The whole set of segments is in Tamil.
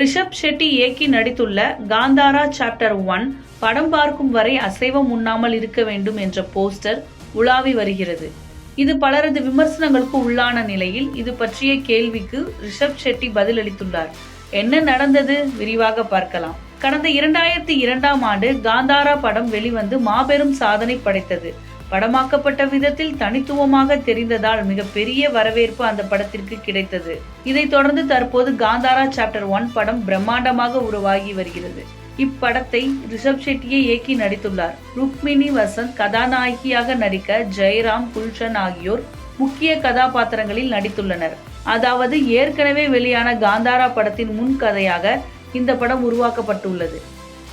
ரிஷப் ஷெட்டி இயக்கி நடித்துள்ள காந்தாரா சாப்டர் ஒன் படம் பார்க்கும் வரை அசைவம் உண்ணாமல் இருக்க வேண்டும் என்ற போஸ்டர் உலாவி வருகிறது. இது பலரது விமர்சனங்களுக்கு உள்ளான நிலையில் இது பற்றிய கேள்விக்கு ரிஷப் ஷெட்டி பதிலளித்துள்ளார். என்ன நடந்தது? விரிவாக பார்க்கலாம். கடந்த இரண்டாயிரத்தி இரண்டாம் ஆண்டு காந்தாரா படம் வெளிவந்து மாபெரும் சாதனை படைத்தது. படமாக்கப்பட்ட விதத்தில் தனித்துவமாக தெரிந்ததால் மிகப்பெரிய வரவேற்பு அந்த படத்திற்கு கிடைத்தது. இதைத் தொடர்ந்து தற்போது காந்தாரா சாப்டர் ஒன் படம் பிரம்மாண்டமாக உருவாகி வருகிறது. இப்படத்தை ரிஷப் ஷெட்டியை இயக்கி நடித்துள்ளார். ருக்மிணி வசந்த் கதாநாயகியாக நடிக்க ஜெயராம் குல்ஷன் ஆகியோர் முக்கிய கதாபாத்திரங்களில் நடித்துள்ளனர். அதாவது ஏற்கனவே வெளியான காந்தாரா படத்தின் முன் கதையாக இந்த படம் உருவாக்கப்பட்டுள்ளது.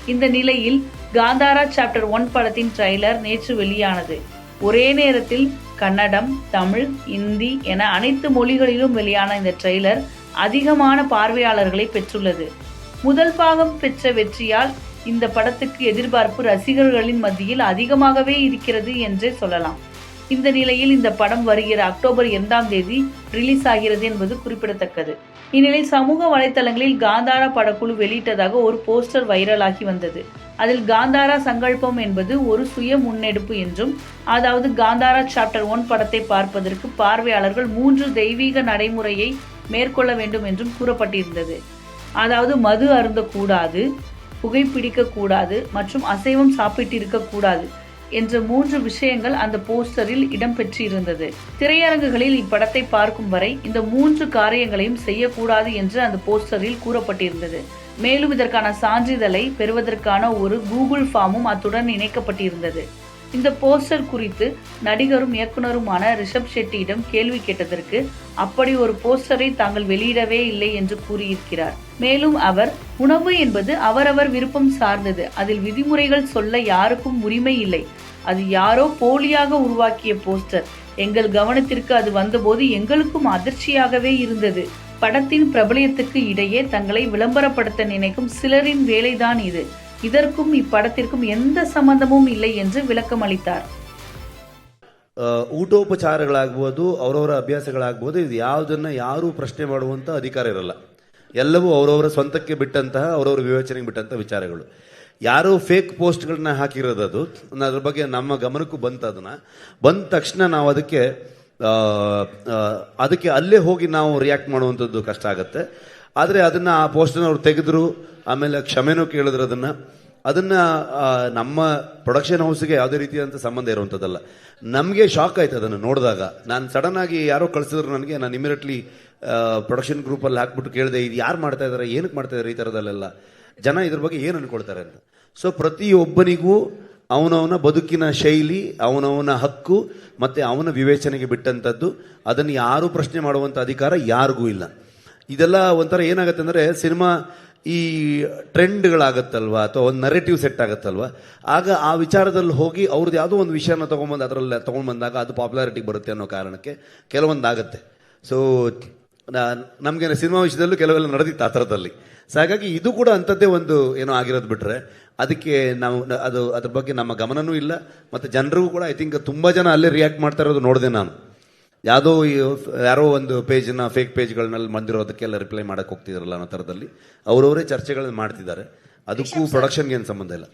இந்த நிலையில் காந்தாரா சாப்டர் ஒன் படத்தின் ட்ரைலர் நேற்று வெளியானது. ஒரே நேரத்தில் கன்னடம் தமிழ் இந்தி என அனைத்து மொழிகளிலும் வெளியான இந்த ட்ரெய்லர் அதிகமான பார்வையாளர்களை பெற்றுள்ளது. முதல் பாகம் பெற்ற வெற்றியால் இந்த படத்துக்கு எதிர்பார்ப்பு ரசிகர்களின் மத்தியில் அதிகமாகவே இருக்கிறது என்றே சொல்லலாம். இந்த நிலையில் இந்த படம் வருகிற அக்டோபர் இரண்டாம் தேதி ரிலீஸ் ஆகிறது என்பது குறிப்பிடத்தக்கது. இந்நிலையில் சமூக வலைத்தளங்களில் காந்தாரா படக்குழு வெளியிட்டதாக ஒரு போஸ்டர் வைரலாகி வந்தது. அதில் காந்தாரா சங்கல்பம் என்பது ஒரு சுய முன்னெடுப்பு என்றும் அதாவது காந்தாரா சாப்டர் ஒன் படத்தை பார்ப்பதற்கு பார்வையாளர்கள் மூன்று தெய்வீக நடைமுறையை மேற்கொள்ள வேண்டும் என்றும் கூறப்பட்டிருந்தது. அதாவது மது அருந்தக்கூடாது புகைப்பிடிக்க கூடாது மற்றும் அசைவம் சாப்பிட்டிருக்க கூடாது என்ற மூன்று விஷயங்கள் அந்த போஸ்டரில் இடம்பெற்றிருந்தது. திரையரங்குகளில் இப்படத்தை பார்க்கும் வரை இந்த மூன்று காரியங்களையும் செய்யக்கூடாது என்று அந்த போஸ்டரில் கூறப்பட்டிருந்தது. மேலும் இதற்கான சான்றிதழை பெறுவதற்கான ஒரு கூகுள் ஃபார்மும் அத்துடன் இணைக்கப்பட்டிருந்தது. இந்த போஸ்டர் குறித்து நடிகரும் இயக்குனருமான ரிஷப் ஷெட்டியிடம் கேள்வி கேட்டதற்கு அப்படி ஒரு போஸ்டரை தாங்கள் வெளியிடவே இல்லை என்று கூறியிருக்கிறார். மேலும் அவர் உணவு என்பது அவரவர் விருப்பம் சார்ந்தது. அதில் விதிமுறைகள் சொல்ல யாருக்கும் உரிமை இல்லை. அது யாரோ போலியாக உருவாக்கிய போஸ்டர். எங்கள் கவனத்திற்கு அது வந்தபோது எங்களுக்கும் அதிர்ச்சியாகவே இருந்தது. படத்தின் பிரபலியத்துக்கு இடையே தங்களை விளம்பரப்படுத்த நினைக்கும் சிலரின் வேலைதான் இது இதற்கும் இப்படத்திற்கும் எந்த சம்பந்தமும் இல்லை என்று விளக்கம் அளித்தார் ಆ, ಊಟೋಪಚಾರಗಳಾಗ್ಬೋದು ಅವರವರ ಅಭ್ಯಾಸಗಳಾಗ್ಬೋದು ಇದು ಯಾವುದನ್ನ ಯಾರೂ ಪ್ರಶ್ನೆ ಮಾಡುವಂತ ಅಧಿಕಾರ ಇರಲ್ಲ ಎಲ್ಲವೂ ಅವರವರ ಸ್ವಂತಕ್ಕೆ ಬಿಟ್ಟಂತಹ ಅವರವರ ವಿವೇಚನೆಗೆ ಬಿಟ್ಟಂತಹ ವಿಚಾರಗಳು ಯಾರೋ ಫೇಕ್ ಪೋಸ್ಟ್ಗಳನ್ನ ಹಾಕಿರೋದು ಅದು ಅದ್ರ ಬಗ್ಗೆ ನಮ್ಮ ಗಮನಕ್ಕೂ ಬಂತ ಅದನ್ನ ಬಂದ ತಕ್ಷಣ ನಾವು ಅದಕ್ಕೆ ಆ, ಆ, ಅದಕ್ಕೆ ಅಲ್ಲೇ ಹೋಗಿ ನಾವು ರಿಯಾಕ್ಟ್ ಮಾಡುವಂಥದ್ದು ಕಷ್ಟ ಆಗುತ್ತೆ. ಆದರೆ ಅದನ್ನು ಆ ಪೋಸ್ಟನ್ನ ಅವ್ರು ತೆಗೆದ್ರು, ಆಮೇಲೆ ಕ್ಷಮೆನೂ ಕೇಳಿದ್ರು ಅದನ್ನು. ಅದನ್ನು ನಮ್ಮ ಪ್ರೊಡಕ್ಷನ್ ಹೌಸ್ಗೆ ಯಾವುದೇ ರೀತಿಯಾದಂಥ ಸಂಬಂಧ ಇರುವಂಥದ್ದಲ್ಲ. ನಮಗೆ ಶಾಕ್ ಆಯ್ತು ಅದನ್ನು ನೋಡಿದಾಗ. ನಾನು ಸಡನ್ ಆಗಿ ಯಾರೋ ಕಳಿಸಿದ್ರು ನನಗೆ, ನಾನು ಇಮಿಡಿಯೇಟ್ಲಿ ಪ್ರೊಡಕ್ಷನ್ ಗ್ರೂಪಲ್ಲಿ ಹಾಕ್ಬಿಟ್ಟು ಕೇಳಿದೆ, ಇದು ಯಾರು ಮಾಡ್ತಾ ಇದ್ದಾರೆ ಏನಕ್ಕೆ ಮಾಡ್ತಾ ಇದ್ದಾರೆ ಈ ಥರದಲ್ಲೆಲ್ಲ ಜನ ಇದ್ರ ಬಗ್ಗೆ ಏನು ಅನ್ಕೊಳ್ತಾರೆ ಅಂತ. ಸೊ ಪ್ರತಿಯೊಬ್ಬನಿಗೂ ಅವನವನ ಬದುಕಿನ ಶೈಲಿ, ಅವನವನ ಹಕ್ಕು, ಮತ್ತು ಅವನ ವಿವೇಚನೆಗೆ ಬಿಟ್ಟಂಥದ್ದು ಅದನ್ನು ಯಾರೂ ಪ್ರಶ್ನೆ ಮಾಡುವಂಥ ಅಧಿಕಾರ ಯಾರಿಗೂ ಇಲ್ಲ. ಇದೆಲ್ಲ ಒಂಥರ ಏನಾಗುತ್ತೆ ಅಂದರೆ, ಸಿನಿಮಾ ಈ ಟ್ರೆಂಡ್ಗಳಾಗತ್ತಲ್ವ, ಅಥವಾ ಒಂದು ನರೇಟಿವ್ ಸೆಟ್ ಆಗುತ್ತಲ್ವ, ಆಗ ಆ ವಿಚಾರದಲ್ಲಿ ಹೋಗಿ ಅವ್ರದ್ದು ಯಾವುದೋ ಒಂದು ವಿಷಯನ ತೊಗೊಂಬಂದು ಅದರಲ್ಲಿ ತೊಗೊಂಡು ಬಂದಾಗ ಅದು ಪಾಪ್ಯುಲಾರಿಟಿಗೆ ಬರುತ್ತೆ ಅನ್ನೋ ಕಾರಣಕ್ಕೆ ಕೆಲವೊಂದು ಆಗುತ್ತೆ ಸೊ ನಮಗೆ ಸಿನಿಮಾ ವಿಷಯದಲ್ಲೂ ಕೆಲವೆಲ್ಲ ನಡೆದಿತ್ತು ಆ ಥರದಲ್ಲಿ. ಸೊ ಹಾಗಾಗಿ ಇದು ಕೂಡ ಅಂಥದ್ದೇ ಒಂದು ಏನೋ ಆಗಿರೋದು ಬಿಟ್ಟರೆ ಅದಕ್ಕೆ ನಾವು ಅದು ಅದ್ರ ಬಗ್ಗೆ ನಮ್ಮ ಗಮನವೂ ಇಲ್ಲ ಮತ್ತು ಜನರಿಗೂ ಕೂಡ ಐ ಥಿಂಕ್ ತುಂಬ ಜನ ಅಲ್ಲೇ ರಿಯಾಕ್ಟ್ ಮಾಡ್ತಾ ಇರೋದು ನೋಡಿದೆ ನಾನು. ಯಾವುದೋ ಈ ಯಾರೋ ಒಂದು ಪೇಜನ್ನ ಫೇಕ್ ಪೇಜ್ಗಳನ್ನೆಲ್ಲ ಬಂದಿರೋದಕ್ಕೆಲ್ಲ ರಿಪ್ಲೈ ಮಾಡಕ್ಕೆ ಹೋಗ್ತಿದ್ರಲ್ಲ ಅನ್ನೋ ಥರದಲ್ಲಿ ಅವರವರೇ ಚರ್ಚೆಗಳನ್ನ ಮಾಡ್ತಿದ್ದಾರೆ. ಅದಕ್ಕೂ ಪ್ರೊಡಕ್ಷನ್ಗೆ ಏನು ಸಂಬಂಧ ಇಲ್ಲ.